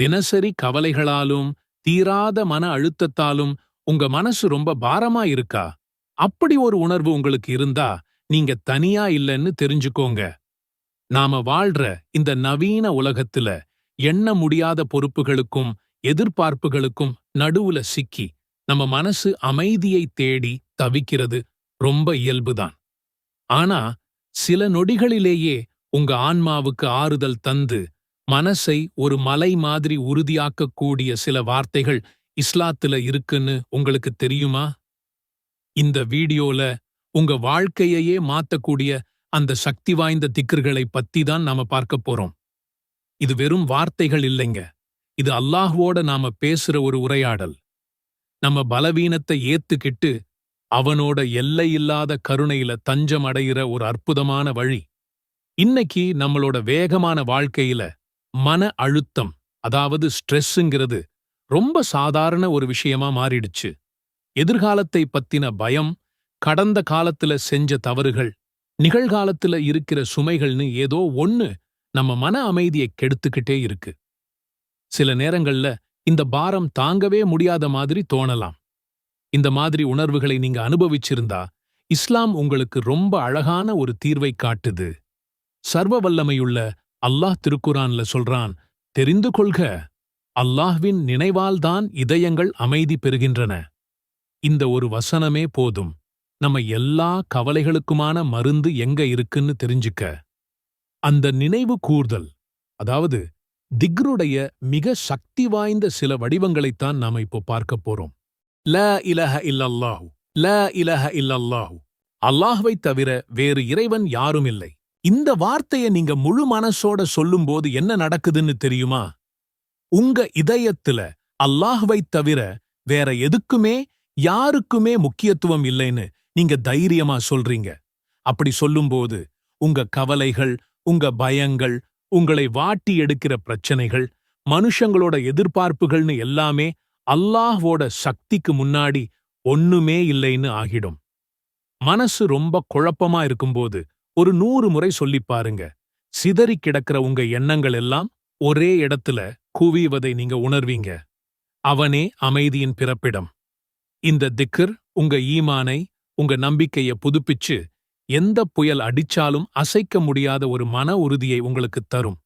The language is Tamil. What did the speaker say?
தினசரி கவலைகளாலும் தீராத மன அழுத்தத்தாலும் உங்க மனசு ரொம்ப பாரமா இருக்கா? அப்படி ஒரு உணர்வு உங்களுக்கு இருந்தா நீங்க தனியா இல்லைன்னு தெரிஞ்சுக்கோங்க. நாம வாழ்ற இந்த நவீன உலகத்துல எண்ண முடியாத பொறுப்புகளுக்கும் எதிர்பார்ப்புகளுக்கும் நடுவுல சிக்கி நம்ம மனசு அமைதியை தேடி தவிக்கிறது ரொம்ப இயல்புதான். ஆனா சில நொடிகளிலேயே உங்க ஆன்மாவுக்கு ஆறுதல் தந்து மனசை ஒரு மலை மாதிரி உறுதியாக்கக்கூடிய சில வார்த்தைகள் இஸ்லாத்துல இருக்குன்னு உங்களுக்கு தெரியுமா? இந்த வீடியோல உங்க வாழ்க்கையையே மாத்தக்கூடிய அந்த சக்தி வாய்ந்த திக்கர்களை பத்தி தான் நாம பார்க்க போறோம். இது வெறும் வார்த்தைகள் இல்லைங்க. இது அல்லாஹ்வோட நாம பேசுற ஒரு உரையாடல். நம்ம பலவீனத்தை ஏத்துக்கிட்டு அவனோட எல்லையில்லாத கருணையில தஞ்சம் அடையிற ஒரு அற்புதமான வழி. இன்னைக்கு நம்மளோட வேகமான வாழ்க்கையில மன அழுத்தம் அதாவது ஸ்ட்ரெஸ்ஸுங்கிறது ரொம்ப சாதாரண ஒரு விஷயமா மாறிடுச்சு. எதிர்காலத்தை பத்தின பயம் கடந்த காலத்துல செஞ்ச தவறுகள் நிகழ்காலத்துல இருக்கிற சுமைகள்னு ஏதோ ஒன்னு நம்ம மன அமைதியை கெடுத்துக்கிட்டே இருக்கு. சில நேரங்கள்ல இந்த பாரம் தாங்கவே முடியாத மாதிரி தோணலாம். இந்த மாதிரி உணர்வுகளை நீங்க அனுபவிச்சிருந்தா இஸ்லாம் உங்களுக்கு ரொம்ப அழகான ஒரு தீர்வை காட்டுது. சர்வ வல்லமையுள்ள அல்லாஹ் திருக்குரான்ல சொல்றான் தெரிந்து கொள்க அல்லாஹ்வின் நினைவால்தான் இதயங்கள் அமைதி பெறுகின்றன. இந்த ஒரு வசனமே போதும். நம்ம எல்லா கவலைகளுக்குமான மருந்து எங்க இருக்குன்னு தெரிஞ்சுக்க. அந்த நினைவு கூர்தல் அதாவது திக்ருடைய மிக சக்தி வாய்ந்த சில வடிவங்களைத்தான் நாம இப்போ பார்க்க போறோம். ல இலஹ இல்லல்லாஹ் ல இலஹ இல்லல்லாஹ் அல்லாஹ்வை தவிர வேறு இறைவன் யாரும் இல்லை. இந்த வார்த்தையை நீங்க முழு மனசோட சொல்லும்போது என்ன நடக்குதுன்னு தெரியுமா? உங்க இதயத்துல அல்லாஹ்வை தவிர வேற எதுக்குமே யாருக்குமே முக்கியத்துவம் இல்லைன்னு நீங்க தைரியமா சொல்றீங்க. அப்படி சொல்லும்போது உங்க கவலைகள் உங்க பயங்கள் உங்களை வாட்டி எடுக்கிற பிரச்சனைகள் மனுஷங்களோட எதிர்பார்ப்புகள்னு எல்லாமே அல்லாஹ்வோட சக்திக்கு முன்னாடி ஒண்ணுமே இல்லைன்னு ஆகிடும். மனசு ரொம்ப குழப்பமா இருக்கும்போது ஒரு நூறு முறை சொல்லிப் பாருங்க. சிதறி கிடக்கிற உங்க எண்ணங்கள் எல்லாம் ஒரே இடத்துல குவிவதை நீங்க உணர்வீங்க. அவனே அமைதியின் பிறப்பிடம். இந்த திக்கர் உங்க ஈமானை உங்க நம்பிக்கைய புதுப்பிச்சு எந்த புயல் அடிச்சாலும் அசைக்க முடியாத ஒரு மன உறுதியை உங்களுக்கு தரும்.